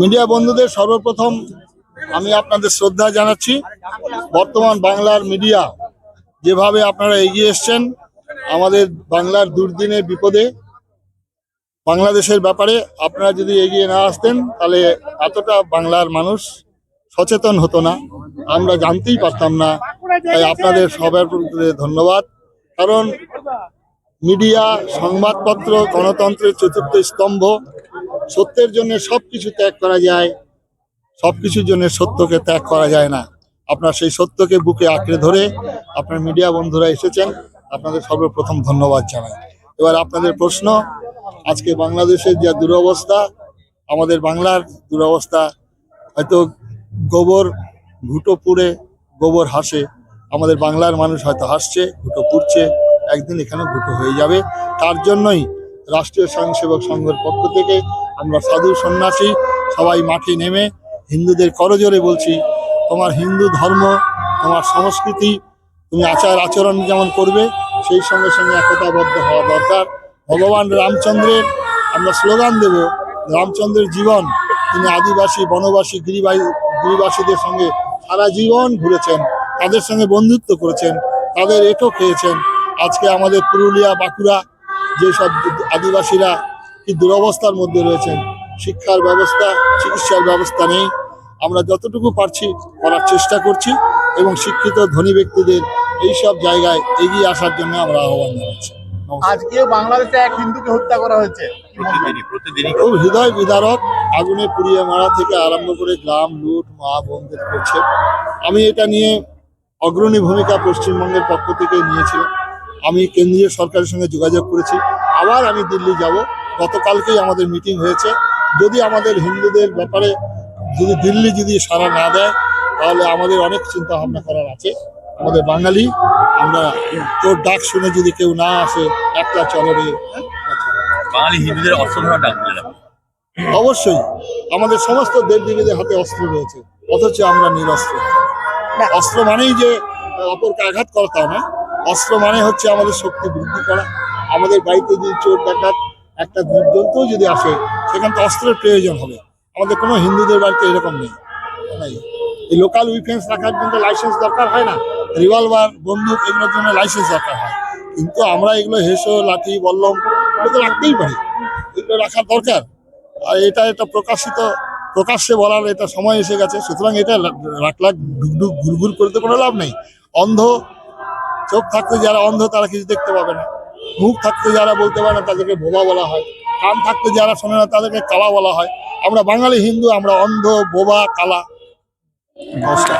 Media বন্ধুদের সর্বপ্রথম আমি আপনাদের শ্রদ্ধা জানাচ্ছি। বর্তমান বাংলার মিডিয়া যেভাবে আপনারা এগিয়ে এসছেন, আমাদের বাংলার দুর্দিনে বিপদে, বাংলাদেশের ব্যাপারে আপনারা যদি এগিয়ে না আসতেন, তাহলে এতটা বাংলার মানুষ সচেতন হতো না। আমরা জানতেই পারতাম না তাই আপনাদের সবার ধন্যবাদ। কারণ মিডিয়া, সংবাদপত্র, গণতন্ত্রের চতুর্থ স্তম্ভ, সত্যের জন্য সবকিছু ত্যাগ করা যায়, সবকিছুর জন্য সত্যকে ত্যাগ করা যায় না। আপনার সেই সত্যকে বুকে আঁকড়ে ধরে আপনার মিডিয়া বন্ধুরা এসেছেন, আপনাদের সর্বপ্রথম ধন্যবাদ জানাই। এবার আপনাদের প্রশ্ন, আজকে বাংলাদেশের যা দুরবস্থা, আমাদের বাংলার দুরবস্থা, হয়তো গোবর ঘুটো পুড়ে গোবর হাসে আমাদের বাংলার মানুষ হয়তো হাসছে ঘুটো পুড়ছে, একদিন এখানে ঘুটো হয়ে যাবে। তার জন্যই রাষ্ট্রীয় স্বয়ংসেবক সংঘের পক্ষ থেকে আমরা সাধু সন্ন্যাসী সবাই মাঠে নেমে হিন্দুদের করজোরে বলছি, তোমার হিন্দু ধর্ম, তোমার সংস্কৃতি, তুমি আচার আচরণ যেমন করবে, সেই সঙ্গে সঙ্গে একতাবদ্ধ হওয়া দরকার। ভগবান রামচন্দ্রের আমরা স্লোগান দেব, রামচন্দ্রের জীবন, তিনি আদিবাসী, বনবাসী গিরিবাসী গিরিবাসীদের সঙ্গে সারা জীবন ঘুরেছেন। তাদের সঙ্গে বন্ধুত্ব করেছেন তাদের এটো খেয়েছেন। আজকে আমাদের পুরুলিয়া বাঁকুড়া যেসব আদিবাসীরা কি দুরবস্থার মধ্যে রয়েছেন শিক্ষার ব্যবস্থা চিকিৎসার ব্যবস্থা নেই আমরা যতটুকু পারছি করার চেষ্টা করছি এবং শিক্ষিত ধনী ব্যক্তিদের এইসব জায়গায় এগিয়ে আসার জন্য আমরা আহ্বান জানাচ্ছি। আজকেও বাংলাদেশে এক হিন্দুকে হত্যা করা হয়েছে। খুব হৃদয় বিদারক আগুনে পুড়িয়ে মারা থেকে আরম্ভ করে গ্রাম লুট মা বোনদের করছে। আমি এটা নিয়ে অগ্রণী ভূমিকা পশ্চিমবঙ্গের পক্ষ থেকে নিয়েছিলাম আমি কেন্দ্রীয় সরকারের সঙ্গে যোগাযোগ করেছি। আবার আমি দিল্লি যাব। গতকালকেই আমাদের মিটিং হয়েছে। যদি আমাদের হিন্দুদের ব্যাপারে যদি দিল্লি যদি সাড়া না দেয় তাহলে আমাদের অনেক চিন্তা ভাবনা করার আছে। আমাদের বাঙালি আমরা তোর ডাক শুনে যদি কেউ না আসে একটা চলরে বাঙালি হিন্দুদের অস্ত্র ধরা ডাক অবশ্যই। আমাদের সমস্ত দেবদেবীদের হাতে অস্ত্র রয়েছে। অথচ আমরা নিরস্ত্র। অস্ত্র মানেই যে অপরকে আঘাত করা তা না অস্ত্র মানে হচ্ছে আমাদের শক্তি বৃদ্ধি করা। আমাদের বাড়িতে যদি চোর ডাকাত একটা জীবজন্তুও যদি আসে, সেখানে তো অস্ত্রের প্রয়োজন হবে। আমাদের কোনো হিন্দুদের বাড়িতে এরকম নেই। নাই এই লোকাল উইফেন্স রাখার জন্য লাইসেন্স দরকার হয় না। রিভলভার বন্দুক এগুলোর জন্য লাইসেন্স দরকার হয়। কিন্তু আমরা এগুলো হেসো, লাঠি, বল্লম, এগুলো তো রাখতেই পারি। এগুলো রাখার দরকার। আর এটা এটা প্রকাশিত প্রকাশ্যে বলার এটা সময় এসে গেছে। সুতরাং এটা লাখ লাখ ডুকডুক ঘুরঘুর করে তো কোনো লাভ নেই। অন্ধ চোখ থাকতে যারা অন্ধ, তারা কিছু দেখতে পাবে না। মুখ থাকতে যারা বলতে পারে না, তাদেরকে বোবা বলা হয়। কান থাকতে যারা শোনে না, তাদেরকে কালা বলা হয়। আমরা বাঙালি হিন্দু, আমরা অন্ধ, বোবা, কালা। নমস্কার।